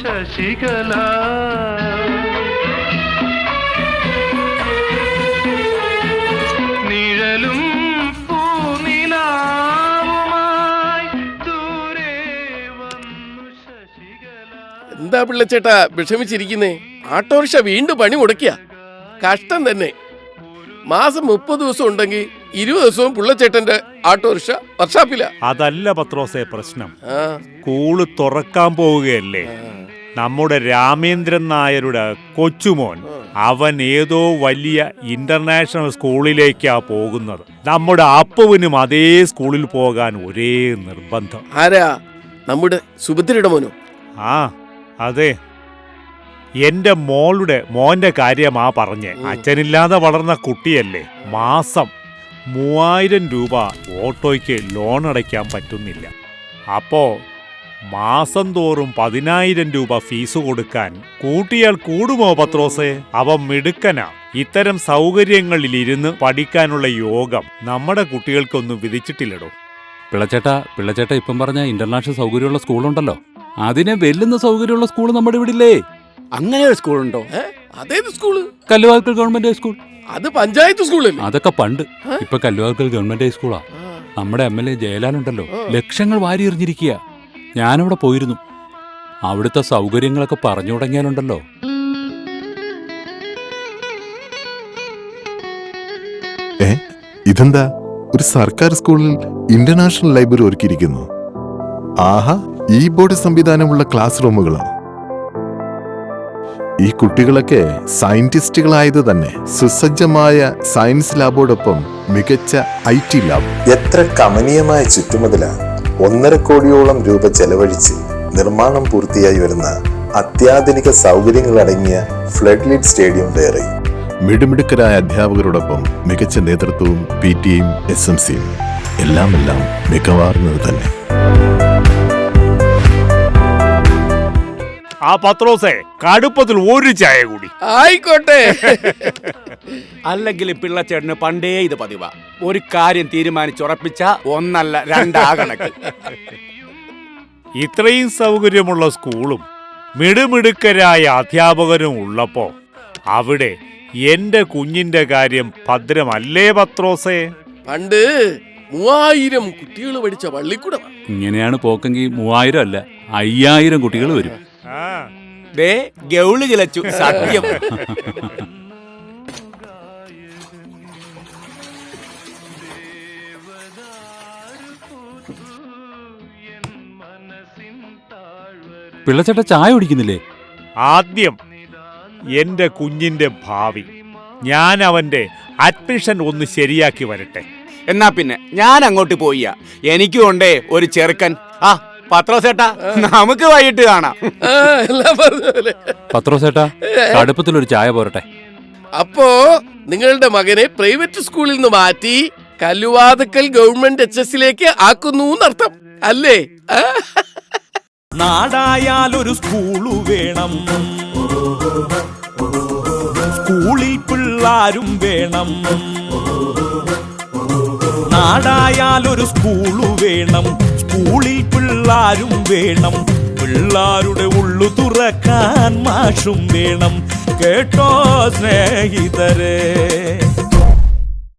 ശശികല. നിഴലും പൂനിലാവുമായി ദൂരെ ശശികല. എന്താ പിള്ളച്ചേട്ടാ വിഷമിച്ചിരിക്കുന്നേ? ആട്ടോറിക്ഷ വീണ്ടും പണി മുടക്കിയ. കഷ്ടം തന്നെ. മാസം മുപ്പത് ദിവസം ഉണ്ടെങ്കിൽ ഇരുപത് ദിവസവും പുള്ളച്ചേട്ടന്റെ ആട്ടോറിക്ഷ വർഷാപ്പില. അതല്ല പത്രോസേ പ്രശ്നം. കൂൾ സ്കൂൾ തുറക്കാൻ പോവുകയല്ലേ? നമ്മുടെ രാമേന്ദ്രൻ നായരുടെ കൊച്ചുമോൻ. അവൻ ഏതോ വലിയ ഇന്റർനാഷണൽ സ്കൂളിലേക്കാ പോകുന്നത്. നമ്മുടെ അപ്പുവിനും അതേ സ്കൂളിൽ പോകാൻ ഒരേ നിർബന്ധം. ആരാ? നമ്മുടെ സുഭദ്രയുടെ മോനോ? ആ അതെ. എന്റെ മോളുടെ മോന്റെ കാര്യം കാര്യമാ പറഞ്ഞേ. അച്ഛനില്ലാതെ വളർന്ന കുട്ടിയല്ലേ. മാസം മൂവായിരം രൂപ ഓട്ടോയ്ക്ക് ലോൺ അടയ്ക്കാൻ പറ്റുന്നില്ല. അപ്പോ മാസം തോറും പതിനായിരം രൂപ ഫീസ് കൊടുക്കാൻ കൂട്ടിയാൽ കൂടുമോ പത്രോസെ? അവ മിടുക്കനാ. ഇത്തരം സൗകര്യങ്ങളിലിരുന്ന് പഠിക്കാനുള്ള യോഗം നമ്മുടെ കുട്ടികൾക്കൊന്നും വിധിച്ചിട്ടില്ലടോ. പിള്ളച്ചേട്ട പിള്ളച്ചേട്ട ഇപ്പം പറഞ്ഞ ഇന്റർനാഷണൽ സൗകര്യമുള്ള സ്കൂളുണ്ടല്ലോ. അതിനെ വെല്ലുന്ന സൗകര്യമുള്ള സ്കൂൾ നമ്മുടെ ഇവിടെ ഇല്ലേ അങ്ങനെ ഒരു സ്കൂളുണ്ടോ? ഉണ്ടോ അതേത് സ്കൂൾ? കല്ലുവാക്കൽ ഗവൺമെന്റ് ഹൈസ്കൂൾ അത് പഞ്ചായത്ത് സ്കൂളിൽ അതൊക്കെ പണ്ട്. ഇപ്പൊ കല്ലുവാക്കൽ ഗവൺമെന്റ് ഹൈസ്കൂളാ നമ്മുടെ എം എൽ എ ജയലാലുണ്ടല്ലോ ഉണ്ടല്ലോ. ലക്ഷങ്ങൾ വാരി എറിഞ്ഞിരിക്കുക ഞാനവിടെ പോയിരുന്നു. അവിടുത്തെ സൗകര്യങ്ങളൊക്കെ പറഞ്ഞു തുടങ്ങിയാലുണ്ടല്ലോ. ഏ ഇതെന്താ? ഒരു സർക്കാർ സ്കൂളിൽ ഇന്റർനാഷണൽ ലൈബ്രറി ഒരുക്കിയിരിക്കുന്നു. ആഹാ ഈ ബോർഡ് സംവിധാനമുള്ള ക്ലാസ് റൂമുകളാണ് ഈ കുട്ടികളൊക്കെ സയന്റിസ്റ്റുകളായത് തന്നെ. സുസജ്ജമായ സയൻസ് ലാബോടൊപ്പം മികച്ച ഐ ടി ലാബ്. എത്ര കമനീയമായ ചുറ്റുമതിലാണ് ഒന്നര കോടിയോളം രൂപ ചെലവഴിച്ച് നിർമ്മാണം പൂർത്തിയായി വരുന്ന അത്യാധുനിക സൗകര്യങ്ങളടങ്ങിയ ഫ്ലഡ് ലൈറ്റ് സ്റ്റേഡിയം വേറെ. മിടുമിടുക്കരായ അധ്യാപകരോടൊപ്പം മികച്ച നേതൃത്വവും പി ടിയും എസ് എം സിയും എല്ലാം എല്ലാം മികവാർന്നത് തന്നെ. ആ പത്രോസേ കടുപ്പത്തിൽ ഒരു ചായ കൂടി. ആയിക്കോട്ടെ. അല്ലെങ്കിൽ പിള്ളച്ചേട്ടന് പണ്ടേ ഇത് പതിവാ. ഒരു കാര്യം തീരുമാനിച്ചുറപ്പിച്ച ഒന്നല്ല രണ്ടാ കണക്ക് ഇത്രയും സൗകര്യമുള്ള സ്കൂളും മിടുമിടുക്കരായ അധ്യാപകരും ഉള്ളപ്പോ അവിടെ എന്റെ കുഞ്ഞിന്റെ കാര്യം ഭദ്രമല്ലേ പത്രോസേ? പണ്ട് മൂവായിരം കുട്ടികൾ പഠിച്ച പള്ളിക്കൂടം ഇങ്ങനെയാണ് പോക്കെങ്കിൽ മൂവായിരം അല്ല അയ്യായിരം കുട്ടികൾ വരും. ദേ ഗൗൾ ചിലച്ചു സത്യം. പിള്ളച്ചേട്ട ചായ കുടിക്കുന്നില്ലേ? ആദ്യം എന്റെ കുഞ്ഞിന്റെ ഭാവി ഞാൻ അവന്റെ അഡ്മിഷൻ ഒന്ന് ശരിയാക്കി വരട്ടെ. എന്നാ പിന്നെ ഞാൻ അങ്ങോട്ട് പോയിയാ. എനിക്കും ഉണ്ടേ ഒരു ചെറുക്കൻ. ആ പത്രോസേട്ടാ നമുക്ക് വൈകിട്ട് കാണാം. ആ, എല്ലാം പറഞ്ഞ പത്രോസേട്ടാ കടുപ്പത്തിൽ ഒരു ചായ പോരട്ടെ. അപ്പോ നിങ്ങളുടെ മകനെ പ്രൈവറ്റ് സ്കൂളിൽ നിന്ന് മാറ്റി കല്ലുവാതക്കൽ ഗവൺമെന്റ് എച്ച് എസിലേക്ക് ആക്കുന്നു എന്നർത്ഥം. അല്ലേ? ആ? നാടായാലൊരു സ്കൂളു വേണം. സ്കൂളിൽ പിള്ളാരും വേണം. നാടായാലൊരു സ്കൂളു വേണം. സ്കൂളിൽ പിള്ളാരും വേണം. പിള്ളാരുടെ ഉള്ളു തുറക്കാൻ മാഷും വേണം. കേട്ടോ സ്നേഹിതരെ.